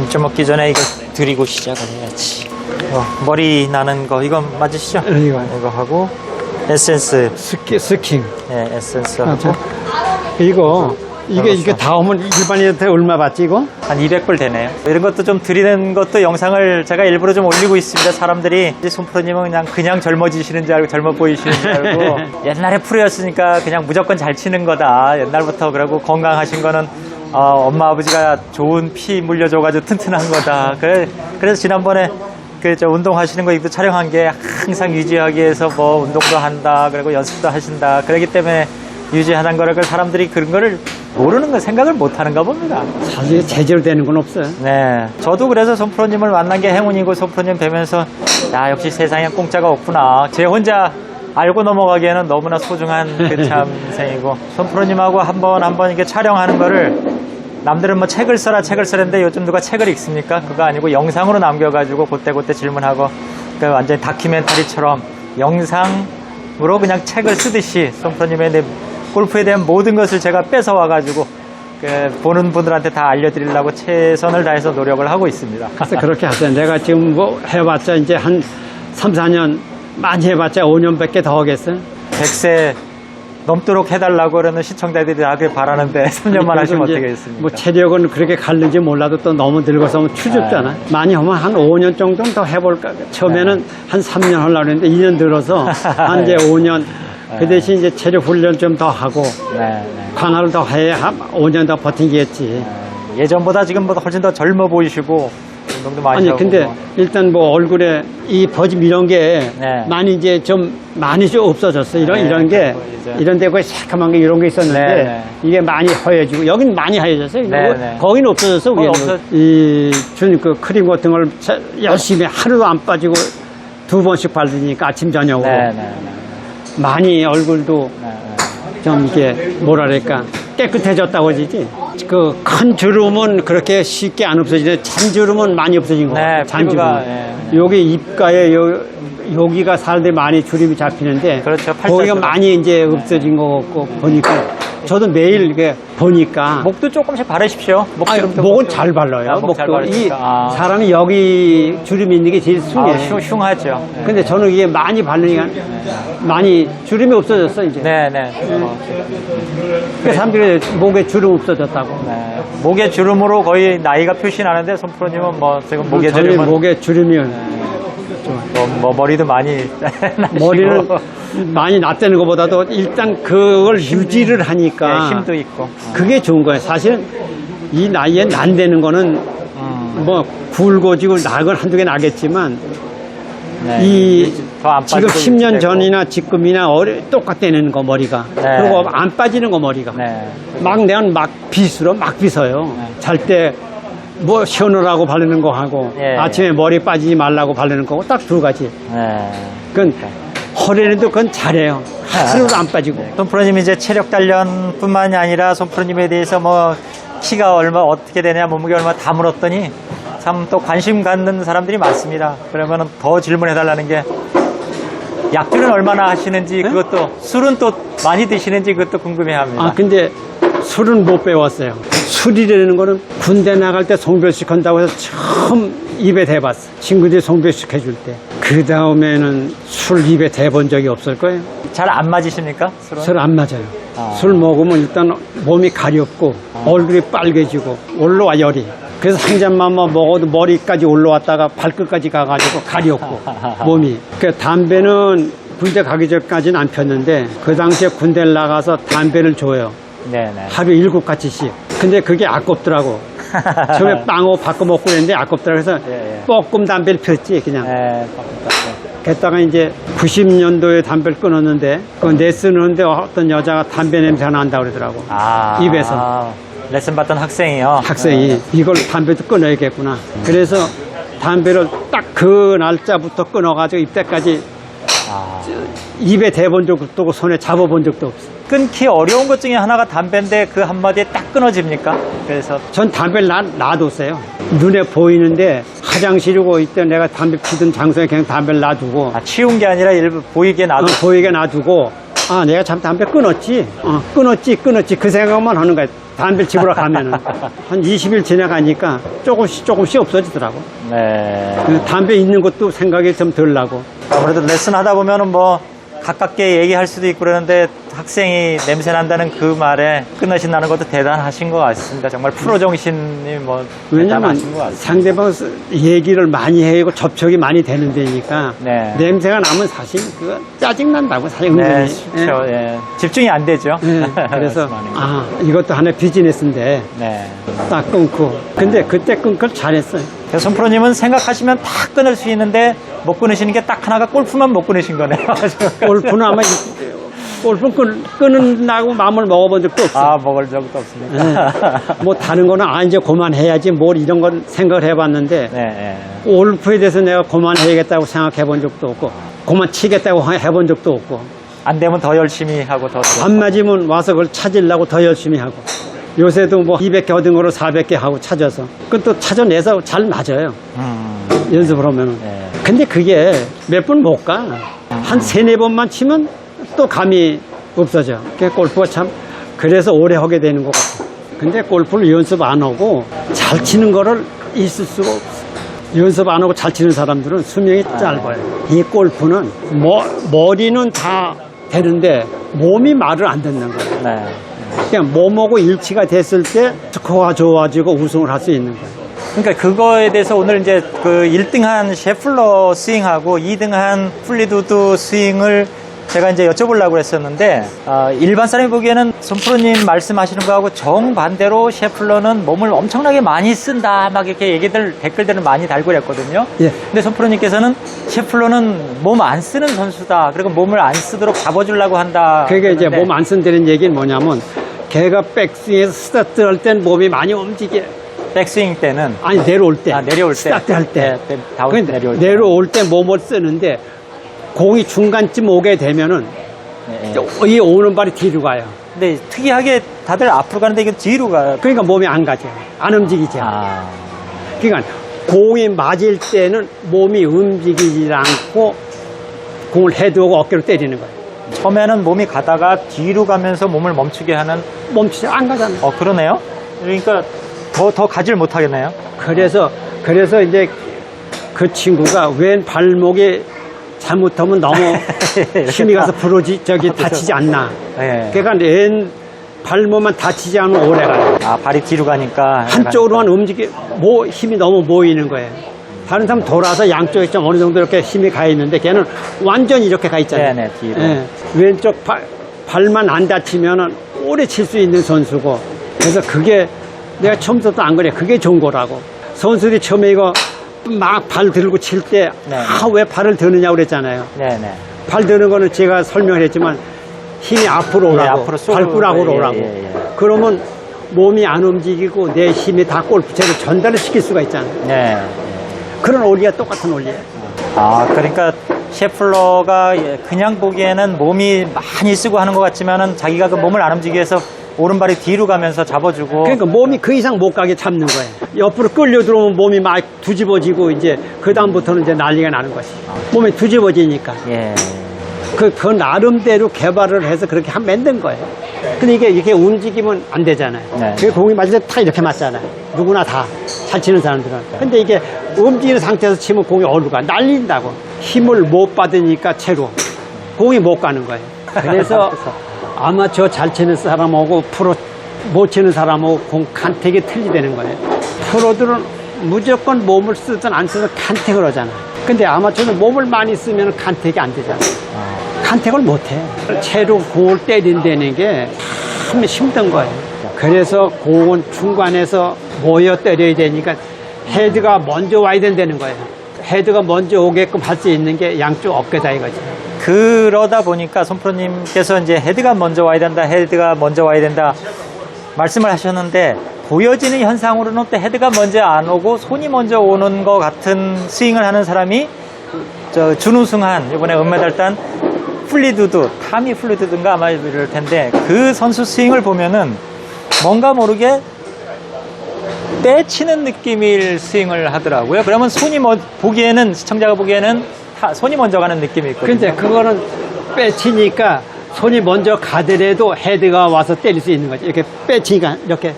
점심 먹기 전에 이거 드리고 시작을 해야지. 어, 머리 나는 거 이거 맞으시죠? 네, 이거. 이거 하고 에센스, 스키, 스킹. 예, 에센스 아, 하고 저, 이거, 이게. 이게 다 오면 일반인한테 얼마 받지, 이거? 한 200불 되네요. 이런 것도 좀 드리는 것도 영상을 제가 일부러 좀 올리고 있습니다. 사람들이 이제 손프로님은 그냥 그냥 젊어지시는 줄 알고 젊어 보이시는 줄 알고 옛날에 프로였으니까 그냥 무조건 잘 치는 거다. 옛날부터 그러고 건강하신 거는 어, 엄마 아버지가 좋은 피 물려줘가지고 튼튼한 거다. 그래, 그래서 지난번에 그 저 운동하시는 거 이거 촬영한 게 항상 유지하기 위해서 뭐 운동도 한다. 그리고 연습도 하신다. 그러기 때문에 유지하는 거를 그 사람들이 그런 거를 모르는 거 생각을 못 하는가 봅니다. 사실 제대로 되는 건 없어요. 네. 저도 그래서 손프로님을 만난 게 행운이고 손프로님 뵈면서 야 역시 세상에 공짜가 없구나. 제 혼자 알고 넘어가기에는 너무나 소중한 그 참 인생이고 손프로님하고 한 번 한 번 이렇게 촬영하는 거를 남들은 뭐 책을 써라 책을 쓰는데 요즘 누가 책을 읽습니까? 그거 아니고 영상으로 남겨가지고 그때그때 질문하고 그 완전히 다큐멘터리처럼 영상으로 그냥 책을 쓰듯이 손프로님의 내 골프에 대한 모든 것을 제가 뺏어 와가지고 그 보는 분들한테 다 알려드리려고 최선을 다해서 노력을 하고 있습니다. 그래서 그렇게 하세요. 내가 지금 뭐 해봤자 이제 한 3, 4년, 많이 해봤자 5년밖에 더 하겠어요. 100세 넘도록 해달라고 그러는 시청자들이 다 그렇게 바라는데 3년만 하시면 이제 어떻게 겠습니까? 뭐 체력은 그렇게 갈는지 몰라도 또 너무 늙어서 하면 추접잖아. 많이 하면 한 5년 정도는 더 해볼까. 처음에는 네. 한 3년 하려고 했는데 2년 들어서 한 이제 5년. 그 대신 이제 체력 훈련 좀 더 하고 네, 네. 강화를 더 해야 한 5년 더 버티겠지. 예전보다 지금보다 훨씬 더 젊어 보이시고 운동도 많이 아니 하고 근데 뭐. 일단 뭐 얼굴에 이 버짐 이런 게 네. 많이 이제 좀 많이 좀 없어졌어 이런 네, 이런 게 이제. 이런 데가 새까만 게 이런 게 있었는데 네, 네. 이게 많이 허해지고 여긴 많이 하얘졌어요 네, 이거 네. 거긴 없어졌어 거기 위에는 없어- 이준그 크림 같은 걸 자- 열심히 하루도 안 빠지고 두 번씩 바르니까 아침 저녁으로 네, 네, 네, 많이 얼굴도 네, 네. 좀 이게 뭐랄까 깨끗해졌다고 하지 그 큰 주름은 그렇게 쉽게 안 없어지는데 잔 주름은 많이 없어진 거 네, 같아요. 잔 피부가, 주름 예, 예. 여기 입가에 요, 여기가 살들이 많이 주름이 잡히는데 그렇죠, 거기가. 많이 이제 없어진 거 같고 보니까 저도 매일 이게 보니까 목도 조금씩 바르십시오. 목 아니, 목은 좀- 잘 발라요 아, 목잘 목도 이 바르니까. 아. 사람이 여기 주름이 있는 게 제일 아, 흉, 흉하죠. 네. 근데 저는 이게 많이 바르니까 많이 주름이 없어졌어 이제 네, 네. 어, 그 사람들이 목에 주름 없어졌다고 네. 목에 주름으로 거의 나이가 표시 나는데 손프로님은 뭐 지금 목에 저희 주름은 목에 주름이 뭐, 뭐 머리도 많이 나시고 머리는 많이 낫다는 것보다도 일단 그걸 유지를 하니까 예, 힘도 있고 그게 좋은 거예요. 사실은 이 나이에 난되는 거는 음, 뭐 굵어지고 낙은 한두 개 나겠지만 네. 이 지금 빠지고 10년 유지되고. 전이나 지금이나 어리, 똑같다는 거 머리가 네. 그리고 안 빠지는 거 머리가 네. 막 내가 막 빗으로 막 빗어요. 네. 잘때 뭐 시원하라고 바르는 거 하고 예, 아침에 머리 빠지지 말라고 바르는 거고 딱 두 가지. 네. 그건 허리에도 그건 잘해요. 하루도 안 빠지고. 손프로님 이제 체력 단련뿐만이 아니라 손프로님에 대해서 뭐 키가 얼마 어떻게 되냐 몸무게 얼마 다 물었더니 참 또 관심 갖는 사람들이 많습니다. 그러면 더 질문해 달라는 게 약주는 얼마나 하시는지 그것도 술은 또 많이 드시는지 그것도 궁금해합니다. 아 근데 술은 못 배웠어요. 술이라는 거는 군대 나갈 때 송별식 한다고 해서 처음 입에 대봤어. 친구들이 송별식 해줄 때. 그 다음에는 술 입에 대본 적이 없을 거예요. 잘 안 맞으십니까? 술은? 술 안 맞아요. 아. 술 먹으면 일단 몸이 가렵고 얼굴이 빨개지고 올라와 열이. 그래서 한 잔만 뭐 먹어도 머리까지 올라왔다가 발끝까지 가가지고 가렵고 몸이. 그 담배는 군대 가기 전까지는 안 폈는데 그 당시에 군대를 나가서 담배를 줘요. 네네. 하루 일곱 가지씩. 근데 그게 아깝더라고. 처음에 빵하고 바꿔 먹고 그랬는데 아깝더라고 해서 예, 예. 뻐끔 담배를 폈지 그냥. 네, 그랬다가 이제 90년도에 담배를 끊었는데 그 내쓰는데 어떤 여자가 담배 냄새가 난다 그러더라고. 아, 입에서. 레슨 받던 학생이요. 학생이 이걸 담배도 끊어야겠구나. 그래서 담배를 딱 그 날짜부터 끊어가지고 아, 입에 대본 적도 없고 손에 잡아본 적도 없어. 끊기 어려운 것 중에 하나가 담배인데 그 한마디에 딱 끊어집니까? 그래서 전 담배를 놔, 놔뒀어요. 눈에 보이는데 화장실이고 이때 내가 담배 피던 장소에 그냥 담배를 놔두고 아, 치운 게 아니라 일부 보이게 어, 놔두 보이게 놔두고 아, 내가 참 담배 끊었지. 어, 끊었지, 끊었지. 그 생각만 하는 거야. 담배 집으러 가면은. 한 20일 지나가니까 조금씩 조금씩 없어지더라고. 네. 그 담배 있는 것도 생각이 좀 덜 나고. 아무래도 레슨 하다 보면은 뭐 가깝게 얘기할 수도 있고 그러는데 학생이 냄새 난다는 그 말에 끊으신다는 것도 대단하신 것 같습니다. 정말 프로 정신이 뭐 왜냐면 대단하신 것 같습니다. 상대방 얘기를 많이 해고 접촉이 많이 되는 데니까 네. 냄새가 나면 사실 그거 짜증 난다고 사실 네, 은근히. 쉽죠. 예. 집중이 안 되죠. 예. 그래서 말씀하는 게. 아 이것도 하나의 비즈니스인데 네. 딱 끊고 근데 그때 끊고 잘했어요. 그래서 손프로님은 생각하시면 다 끊을 수 있는데 못 끊으시는 게 딱 하나가 골프만 못 끊으신 거네요. 골프는 아마 이- 골프 끊, 끊는다고 마음을 먹어본 적도 없어. 아, 먹을 적도 없습니까? 예. 뭐 다른 거는 아 이제 그만해야지 뭘 이런 건 생각을 해봤는데 네, 네. 골프에 대해서 내가 그만해야겠다고 생각해 본 적도 없고 그만 치겠다고 해본 적도 없고 안 되면 더 열심히 하고 더. 안 맞으면 와서 그걸 찾으려고 더 열심히 하고 요새도 뭐 200개 얻은 거로 400개 하고 찾아서 그건 또 찾아내서 잘 맞아요 음, 연습을 하면은 네. 근데 그게 몇 번 못 가 한 세네 번만 치면 또 감이 없어져. 그 골프가 참 그래서 오래 하게 되는 것 같아 근데 골프를 연습 안 하고 잘 치는 거를 있을 수가 없어 연습 안 하고 잘 치는 사람들은 수명이 짧아요. 이 골프는 머, 머리는 다 되는데 몸이 말을 안 듣는 거예요. 네. 그냥 몸하고 일치가 됐을 때 스코어가 좋아지고 우승을 할 수 있는 거예요. 그러니까 그거에 대해서 오늘 이제 그 1등한 셰플러 스윙하고 2등한 플리두드 스윙을 제가 이제 여쭤보려고 했었는데 아, 일반 사람이 보기에는 손프로님 말씀하시는 거하고 정반대로 셰플러는 몸을 엄청나게 많이 쓴다 막 이렇게 얘기들 댓글들을 많이 달고 그랬거든요. 예. 근데 손프로님께서는 셰플러는 몸 안 쓰는 선수다. 그리고 몸을 안 쓰도록 잡아주려고 한다. 그게 이제 몸 안 쓴다는 얘기는 뭐냐면 걔가 백스윙에서 스타트 할 땐 몸이 많이 움직여 백스윙 때는 아니 내려올 때 아, 내려올 때. 스타트 할 때 네, 네, 다운 내려올 때. 내려올 때 몸을 쓰는데 공이 중간쯤 오게 되면은 네, 네. 이 오는 발이 뒤로 가요 근데 특이하게 다들 앞으로 가는데 이게 뒤로 가. 그러니까 몸이 안 가죠 안 움직이죠 아, 그러니까 공이 맞을 때는 몸이 움직이지 않고 공을 헤드하고 어깨로 때리는 거예요 처음에는 몸이 가다가 뒤로 가면서 몸을 멈추게 하는. 멈추지 안 가잖아요 어 그러네요. 그러니까 더 더 가지를 못하겠네요. 그래서 그래서 이제 그 친구가 왼 발목이 잘못하면 너무 힘이 가서 부러지 저기 다치지 않나. 네. 그러니까 왼 발목만 다치지 않으면 오래 가요. 아 발이 뒤로 가니까 한쪽으로만 움직이 모 힘이 너무 모이는 거예요. 다른 사람 돌아서 양쪽에 좀 어느 정도 이렇게 힘이 가 있는데 걔는 완전히 이렇게 가 있잖아요. 네네, 뒤로. 예. 왼쪽 발, 발만 안 다치면은 오래 칠 수 있는 선수고. 그래서 그게 내가 처음부터 안 그래. 그게 좋은 거라고. 선수들이 처음에 이거 막 발 들고 칠 때, 네. 아, 왜 발을 드느냐고 그랬잖아요. 네네. 발 드는 거는 제가 설명을 했지만 힘이 앞으로 오라고. 네, 앞으로 쏘고, 발가락으로 예, 오라고. 예, 예. 그러면 몸이 안 움직이고 내 힘이 다 골프채로 전달을 시킬 수가 있잖아요. 네. 그런 원리가 똑같은 원리예요. 아 그러니까 셰플러가 그냥 보기에는 몸이 많이 쓰고 하는 것 같지만은 자기가 그 몸을 안 움직이게 해서 오른발이 뒤로 가면서 잡아주고. 그러니까 몸이 그 이상 못 가게 잡는 거예요. 옆으로 끌려 들어오면 몸이 막 뒤집어지고 이제 그 다음부터는 이제 난리가 나는 것이. 몸이 뒤집어지니까 예. 그, 그 나름대로 개발을 해서 그렇게 한 만든 거예요. 근데 이게 이렇게 움직이면 안 되잖아요. 네. 그 공이 맞을 때다 이렇게 맞잖아요. 누구나 다 잘 치는 사람들은. 근데 이게 움직이는 상태에서 치면 공이 어디로 가? 날린다고. 힘을 못 받으니까 채로 공이 못 가는 거예요. 그래서 아마추어 잘 치는 사람하고 프로 못 치는 사람하고 공 간택이 틀리다는 거예요. 프로들은 무조건 몸을 쓰든 안 쓰든 간택을 하잖아. 근데 아마추어는 몸을 많이 쓰면 간택이 안 되잖아. 간택을 못 해. 채로 공을 때린다는 게 참 힘든 거예요. 그래서 공은 중간에서 모여 때려야 되니까 헤드가 먼저 와야 된다는 거예요. 헤드가 먼저 오게끔 할 수 있는 게 양쪽 어깨다 이거죠. 그러다 보니까 손프로님께서 이제 헤드가 먼저 와야 된다, 헤드가 먼저 와야 된다 말씀을 하셨는데 보여지는 현상으로는 또 헤드가 먼저 안 오고 손이 먼저 오는 것 같은 스윙을 하는 사람이 저 준우승한 이번에 은메달 딴 플리두드, 타미 플리두드인가 아마 이럴 텐데 그 선수 스윙을 보면은 뭔가 모르게 떼치는 느낌일 스윙을 하더라고요. 그러면 손이 뭐 보기에는 시청자가 보기에는 타- 손이 먼저 가는 느낌이 있거든요. 근데 그거는 빼치니까 손이 먼저 가더라도 헤드가 와서 때릴 수 있는 거지. 이렇게 빼치니까 이렇게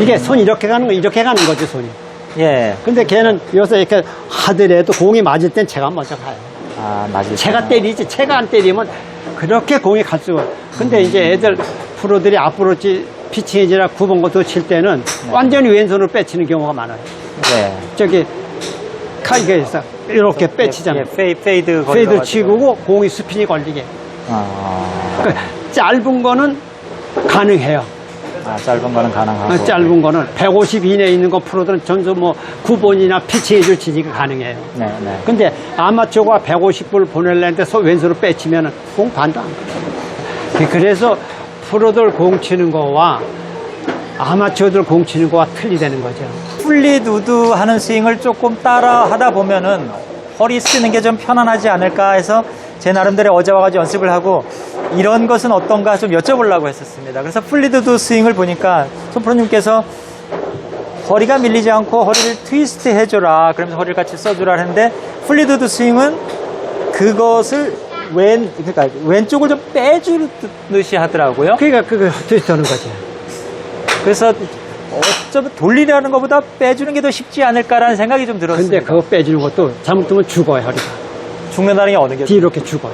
이게 손이 이렇게 가는 거 이렇게 가는 거죠 손이. 예. 근데 걔는 여기서 이렇게 하더라도 공이 맞을 땐 제가 먼저 가요. 아, 맞을 제가. 때리지 제가 안 때리면 그렇게 공이 갈 수가. 근데 이제 애들 프로들이 앞으로 찌- 피칭해지나 9번 것도 칠 때는 완전히 왼손으로 빼치는 경우가 많아요. 네. 저기 카이게에서 이렇게 빼치잖아요. 예, 페이, 페이 드 페이드. 치고 공이 스핀이 걸리게. 아, 그 짧은 거는 가능해요. 아, 짧은 거는 가능하고. 어, 짧은 거는 150 이내에 있는 거 프로들은 전부 뭐 9번이나 피칭해줄 치니까 가능해요. 네, 네. 근데 아마추어가 150불 보내려는데 소- 왼손으로 빼치면 공 반도 안 가요. 그래서 프로들 공 치는 거와 아마추어들 공 치는 거와 틀리다는 거죠. 풀리 누드 하는 스윙을 조금 따라 하다 보면은 허리 쓰는 게 좀 편안하지 않을까 해서 제 나름대로 어제 와가지고 연습을 하고 이런 것은 어떤가 좀 여쭤보려고 했었습니다. 그래서 누드 스윙을 보니까 손프로님께서 허리가 밀리지 않고 허리를 트위스트 해줘라. 그러면서 허리를 같이 써주라 했는데 누드 스윙은 그것을 왼, 그러니까 왼쪽을 좀 빼주듯이 하더라고요. 그러니까 그거 트위스트 하는 거죠. 그래서 어쩌면 돌리라는 것보다 빼주는 게 더 쉽지 않을까라는 생각이 좀 근데 들었습니다. 그거 빼주는 것도 잘못하면 죽어요, 허리가. 죽는다는 게 어느 게? 뒤로 이렇게 죽어요.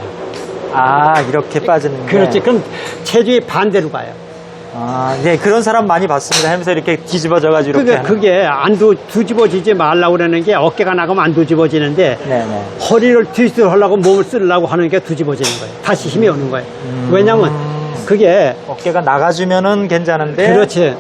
아 이렇게 빠지는 게. 그렇지. 그럼 체중이 반대로 가요. 아, 네 그런 사람 많이 봤습니다. 하면서 이렇게 뒤집어져가지고 이렇게. 그게, 하는. 그게 안 두, 뒤집어지지 말라고 그러는 게 어깨가 나가면 안 뒤집어지는데 네네. 허리를 트위스트를 하려고 몸을 쓰려고 하는 게 뒤집어지는 거예요. 다시 힘이 오는 거예요. 음. 왜냐면 그게 어깨가 나가주면은 괜찮은데. 그렇지.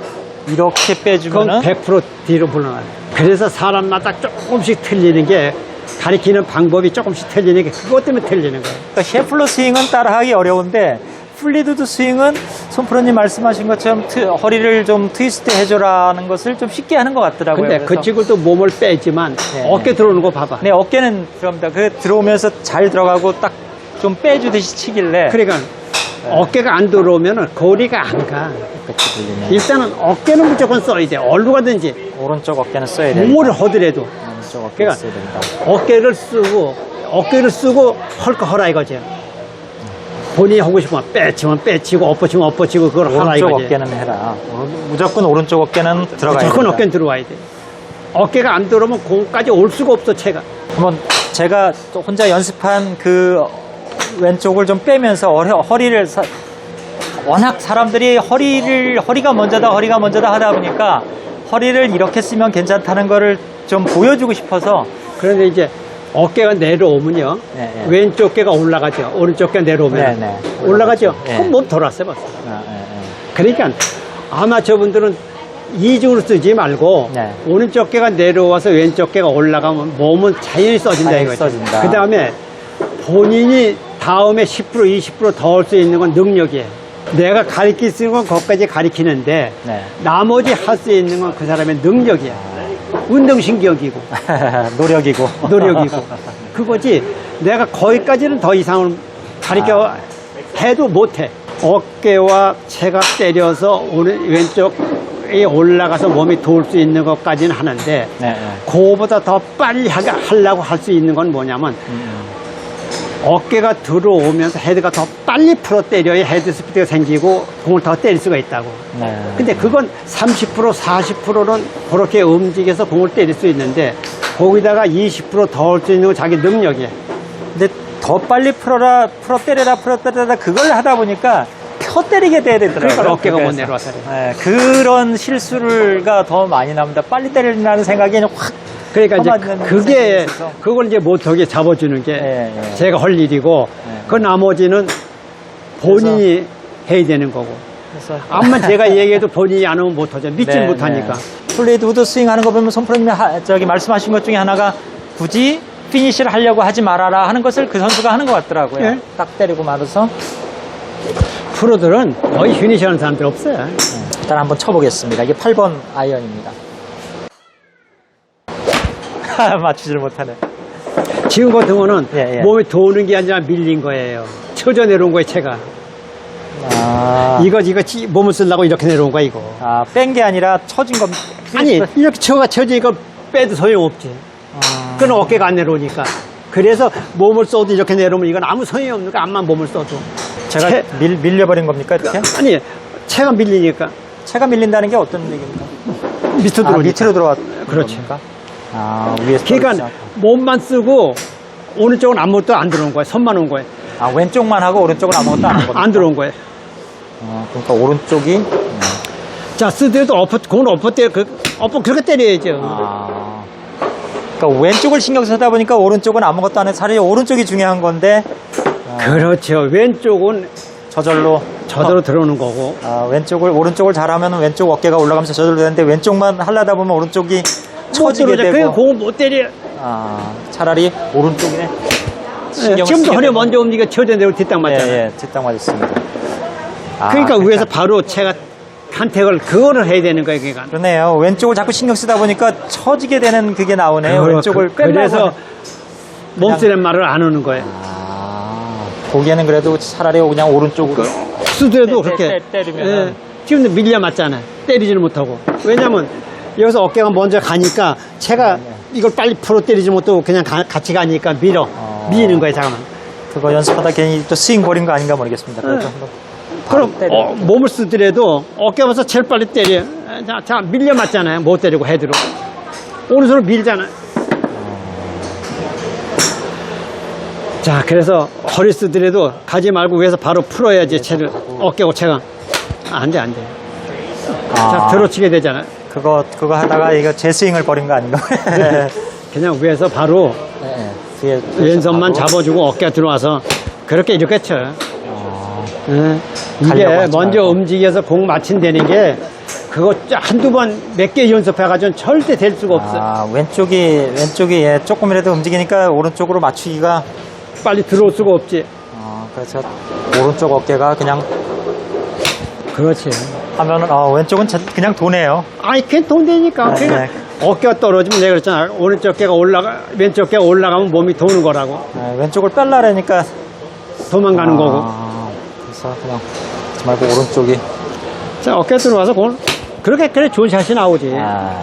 이렇게 그건 빼주면은. 100% 뒤로 물러나요. 그래서 사람마다 조금씩 틀리는 게 가리키는 방법이 조금씩 틀리는 게 그것 때문에 틀리는 거예요. 그러니까 셰플러 스윙은 따라하기 어려운데 플리드드 스윙은 손프로님 말씀하신 것처럼 트- 허리를 좀 트위스트 해줘라는 것을 좀 쉽게 하는 것 같더라고요. 근데 그 그래서- 친구도 몸을 빼지만 네. 어깨 들어오는 거 봐봐. 네, 어깨는 들어갑니다. 그 들어오면서 잘 들어가고 딱 좀 빼주듯이 치길래. 그러니까 어깨가 안 들어오면 거리가 안 가. 들리면. 일단은 어깨는 무조건 써야 돼. 어디로 가든지 오른쪽 어깨는 써야 됩니다. 뭘 하더라도 오른쪽 어깨 그러니까 써야 됩니다. 어깨를 쓰고 어깨를 쓰고 헐거 허라 이거지. 본인이 하고 싶으면 빼치면 빼치고 엎어치면 엎어치고 그걸 하라 오른쪽 이거지. 어깨는 해라. 무조건 오른쪽 어깨는 들어가야 무조건 된다. 어깨는 들어와야 돼. 어깨가 안 들어오면 공까지 올 수가 없어 채가. 한번 제가 또 혼자 연습한 그 왼쪽을 좀 빼면서 허리, 사- 워낙 사람들이 허리를 허리가 먼저다 허리가 먼저다 하다 보니까 허리를 이렇게 쓰면 괜찮다는 거를 좀 보여주고 싶어서 그런데 이제 어깨가 내려오면요. 네, 네. 왼쪽 어깨가 올라가죠. 오른쪽 어깨가 내려오면 네, 네. 올라가죠. 네. 그럼 몸 돌았어요. 벌써. 아, 예, 예. 그러니까 아마추어분들은 이중으로 쓰지 말고 네. 오른쪽 어깨가 내려와서 왼쪽 어깨가 올라가면 몸은 자연히 써진다 이거죠. 그 다음에 본인이 다음에 10% 20%더 할수 있는 건 능력이에요. 내가 가리킬 수 있는 건 거기까지 가리키는데 네. 나머지 할 수 있는 건 그 사람의 능력이야. 운동신경이고 노력이고 노력이고 그거지 내가 거기까지는 더 이상을 가리켜 해도 못해 어깨와 체가 때려서 오른 왼쪽에 올라가서 몸이 도울 수 있는 것까지는 하는데 네, 네. 그거보다 더 빨리 하려고 할 수 있는 건 뭐냐면 음, 어깨가 들어오면서 헤드가 더 빨리 풀어 때려야 헤드 스피드가 생기고 공을 더 때릴 수가 있다고 네. 근데 그건 30% 40%는 그렇게 움직여서 공을 때릴 수 있는데 거기다가 20%더 할수 있는 건 자기 능력이에요. 근데 더 빨리 풀어라 풀어 때려라 풀어 때려라 그걸 하다 보니까 펴 때리게 돼야 되더라고요. 그러니까 어깨가 못. 내려와서. 네, 그런 실수가 더 많이 납니다. 빨리 때리라는 생각이 확 그러니까 이제 퍼맞는 그게. 그걸 이제 못하게 잡아주는 게 예, 예. 제가 할 일이고 예. 그 나머지는 본인이 해야 되는 거고. 그래서 암만 제가 얘기해도 본인이 안 하면 못하죠. 믿지 네, 못하니까. 네. 플레이드 우드 스윙 하는 거 보면 손프로님이 하- 저기 말씀하신 것 중에 하나가 굳이 피니시를 하려고 하지 말아라 하는 것을 그 선수가 하는 것 같더라고요. 예. 딱 때리고 말아서 프로들은 거의 휴니시 하는 사람들 없어요. 일단 한번 쳐보겠습니다. 이게 8번 아이언입니다. 맞추질 못하네. 지금 같은 거는 예, 예. 몸이 도는 게 아니라 밀린 거예요. 쳐져 내려온 거예요, 체가. 아, 이거, 이거 치- 몸을 쓰려고 이렇게 내려온 거야, 이거. 아, 뺀 게 아니라 쳐진 겁니다. 아니, 이렇게 쳐가 쳐지 이거 빼도 소용없지. 아, 그건 어깨가 안 내려오니까. 그래서 몸을 써도 이렇게 내려오면 이건 아무 소용이 없는 거야, 암만 몸을 써도. 제가 채- 밀, 밀려버린 겁니까 이렇게? 아니 채가 밀리니까 채가 밀린다는 게 어떤 얘기입니까? 밑으로 아, 들어오니까. 밑으로 들어왔 그렇지. 겁니까? 아 위에서 그러니까 떨어지지. 몸만 쓰고 오른쪽은 아무것도 안 들어온 거야. 손만 온 거야. 아 왼쪽만 하고 오른쪽은 아무것도 안한 겁니까? 안 들어온 거야. 어, 그러니까 오른쪽이 음, 자, 쓰더라도 엎어, 공을 엎어 때려, 그, 엎어 그렇게 때려야죠. 아, 그러니까 왼쪽을 신경 쓰다 보니까 오른쪽은 아무것도 안 해. 사실 오른쪽이 중요한 건데 그렇죠. 왼쪽은 저절로 저대로 들어오는 거고. 아, 왼쪽을 오른쪽을 잘하면 왼쪽 어깨가 올라가면서 저절로 되는데 왼쪽만 하려다 보면 오른쪽이 못 처지게 되고 공을 못 때려. 아, 차라리 오른쪽에 예, 신경을 지금도 쓰게 허리 되고. 먼저 움직여 쳐야 되고 뒷땅 맞잖아. 예, 예, 뒷땅 맞았습니다. 아, 그러니까 위에서 바로 채가 간택을 그거를 해야 되는 거예요. 그러니까. 그러네요. 왼쪽을 자꾸 신경 쓰다 보니까 처지게 되는 그게 나오네요. 그거- 왼쪽을 그- 빼려고 그래서 몸쓰는 말을 안 하는 거예요. 아, 보기에는 그래도 차라리 그냥 오른쪽으로 수두에도 때- 그렇게 때- 때리면은. 예, 지금도 밀려 맞잖아. 때리지를 못하고. 왜냐면 여기서 어깨가 먼저 가니까 네. 이걸 빨리 풀어 때리지 못하고 그냥 가- 같이 가니까 밀어. 어. 미는 거예요, 잠깐만. 그거 연습하다 괜히 또 스윙 버린 거 아닌가 모르겠습니다. 그래도 네. 한번 그럼 때려. 어, 몸을 쓰더라도 어깨 와서 제일 빨리 때려. 자, 자 밀려 맞잖아요. 못 때리고 헤드로. 오른손으로 밀잖아. 자, 그래서 허리 쓰더라도 가지 말고 위에서 바로 풀어야지 채를 어깨고 채가 안 돼, 안 돼. 자, 아, 들어치게 되잖아. 그거 그거 하다가 이거 재스윙을 버린 거 아닌가? 그냥 위에서 바로 네, 뒤에 왼손만 바로. 잡아주고 어깨가 들어와서 그렇게 이렇게 쳐. 아, 예. 이게 먼저 말고. 움직여서 공 맞힌다는 게 그거 한두 번 몇 개 연습해가지고는 절대 될 수가 없어. 아, 왼쪽이 왼쪽이 예, 조금이라도 움직이니까 오른쪽으로 맞추기가 빨리 들어올 수가 없지. 어, 그래서 오른쪽 어깨가 그냥 그렇지. 하면은 어, 왼쪽은 자- 그냥 도네요. 아이, 그냥 돈 되니까. 네, 그냥 어깨가 떨어지면 내가 그랬잖아. 오른쪽 어깨가 올라가, 왼쪽 어깨가 올라가면 몸이 도는 거라고. 네, 왼쪽을 뺄라라니까 도망가는 거고. 아, 그래서 그냥 하지 말고 오른쪽이 자, 어깨 들어와서 공, 그렇게, 그래, 좋은 샷이 나오지. 아,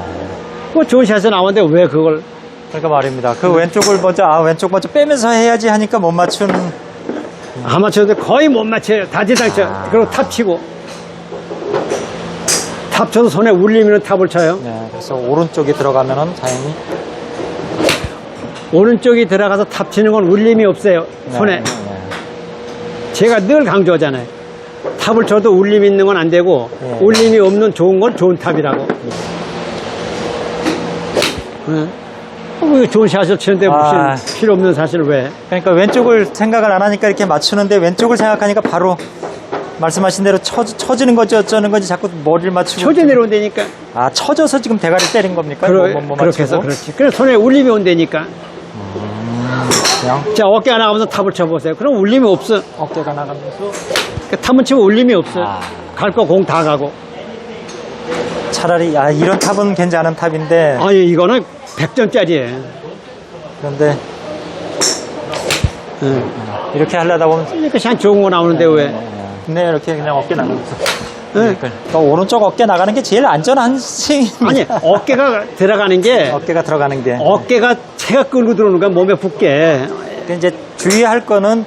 뭐 좋은 샷이 나오는데 왜 그걸. 그러니까 말입니다. 그 왼쪽을 먼저 아 왼쪽 먼저 빼면서 해야지 하니까 못 맞추는 아마추어들 거의 못 맞춰요. 다지당 쳐. 아. 그리고 탑 치고. 탑 쳐서 손에 울리면 탑을 쳐요. 네, 그래서 오른쪽이 들어가면은 당연히 오른쪽이 들어가서 탑 치는 건 울림이 없어요. 손에. 네, 네. 제가 늘 강조하잖아요. 탑을 쳐도 울림 있는 건 안 되고, 네. 울림이 없는 좋은 건 좋은 탑이라고. 네. 어, 왜 좋은 샷을 치는데 무슨 아. 필요 없는 사실을 왜? 그러니까 왼쪽을 생각을 안 하니까 이렇게 맞추는데 왼쪽을 생각하니까 바로 말씀하신 대로 처, 처지는 건지 어쩌는 건지 자꾸 머리를 맞추고 초제 내려온다니까. 아 처져서 지금 대가리 때린 겁니까? 그러, 뭐, 뭐, 뭐 그렇게 해서? 그렇지. 그래서 손에 울림이 온다니까. 그냥 자, 어깨가 나가면서 탑을 쳐보세요. 그럼 울림이 없어. 어깨가 나가면서 그 탑은 치면 울림이 없어. 아. 갈거 공 다 가고. 차라리 야 이런 탑은 괜찮은 탑인데 아니, 이거는 100점짜리예요. 그런데 응. 이렇게 하려다 보면 이렇게 샷 좋은 거 나오는데 왜? 네 이렇게 그냥 어깨 나가면서 응. 그러니까 오른쪽 어깨 나가는 게 제일 안전한 스윙 아니, 어깨가 들어가는 게 어깨가 들어가는 게 어깨가 채가 끌고 들어오는 거야 몸에 붙게 근데 이제 주의할 거는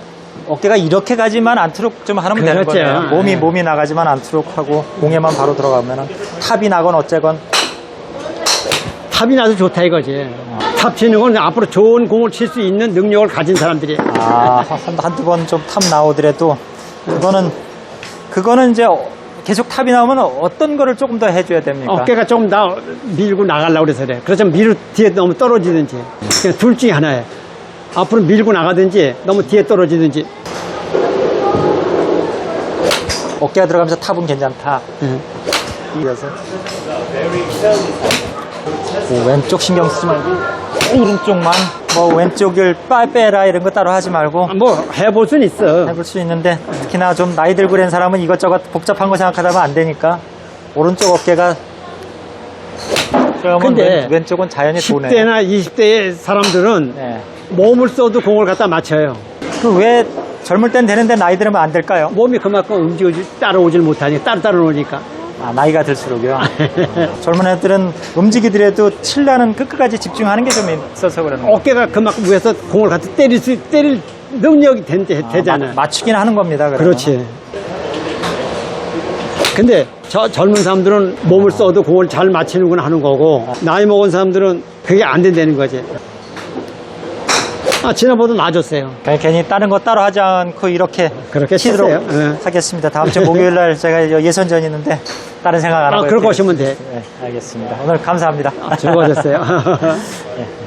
어깨가 이렇게 가지만 않도록 좀 하면 되는 그렇죠. 거예요. 몸이 네. 몸이 나가지만 않도록 하고 공에만 바로 들어가면은 탑이 나건 어쨌건 탑이 나도 좋다 이거지 탑 치는 건 앞으로 좋은 공을 칠 수 있는 능력을 가진 사람들이 아, 한, 한두 번 좀 탑 나오더라도 그거는 그거는 이제 어- 계속 탑이 나오면 어떤 거를 조금 더 해줘야 됩니까? 어깨가 조금 더 밀고 나가려고 그래서 그래 그래서 밀어 뒤에 너무 떨어지든지 그냥 둘 중에 하나예요 앞으로 밀고 나가든지 너무 뒤에 떨어지든지 어깨가 들어가면서 탑은 괜찮다. 예. 이어서 뭐 왼쪽 신경 쓰지 말고 오른쪽만 뭐 왼쪽을 빠 빼라 이런 거 따로 하지 말고 아, 뭐 해볼 수는 있어 해볼 수 있는데 특히나 좀 나이 들고 그런 사람은 이것저것 복잡한 거 생각하다 보면 안 되니까 오른쪽 어깨가 근데 왼, 왼쪽은 자연히 도네. 10대나 20대의 사람들은 네. 몸을 써도 공을 갖다 맞춰요 그 왜 젊을 땐 되는데 나이 들으면 안 될까요? 몸이 그만큼 움직여지 따라오질 못하니까 따로 따로 노니까 아, 나이가 들수록요. 젊은 애들은 움직이더라도 칠라는 끝까지 집중하는 게 좀 있어서 그러는 거예요. 어깨가 그만큼 위에서 공을 갖다 때릴 수 때릴 능력이 된, 되, 되잖아요. 마- 맞추긴 하는 겁니다. 그러면. 그렇지. 근데 저 젊은 사람들은 몸을 써도 그걸 잘 맞추는구나 하는 거고 나이 먹은 사람들은 그게 안 된다는 거지. 아, 지난번도 놔줬어요. 괜히 다른 거 따로 하지 않고 이렇게 그렇게 치도록. 네. 하겠습니다. 다음 주 목요일 날 제가 예선전 있는데 다른 생각 안 아, 하고 그러고 이렇게 오시면 돼. 네, 알겠습니다. 오늘 감사합니다. 아, 즐거워졌어요. 네.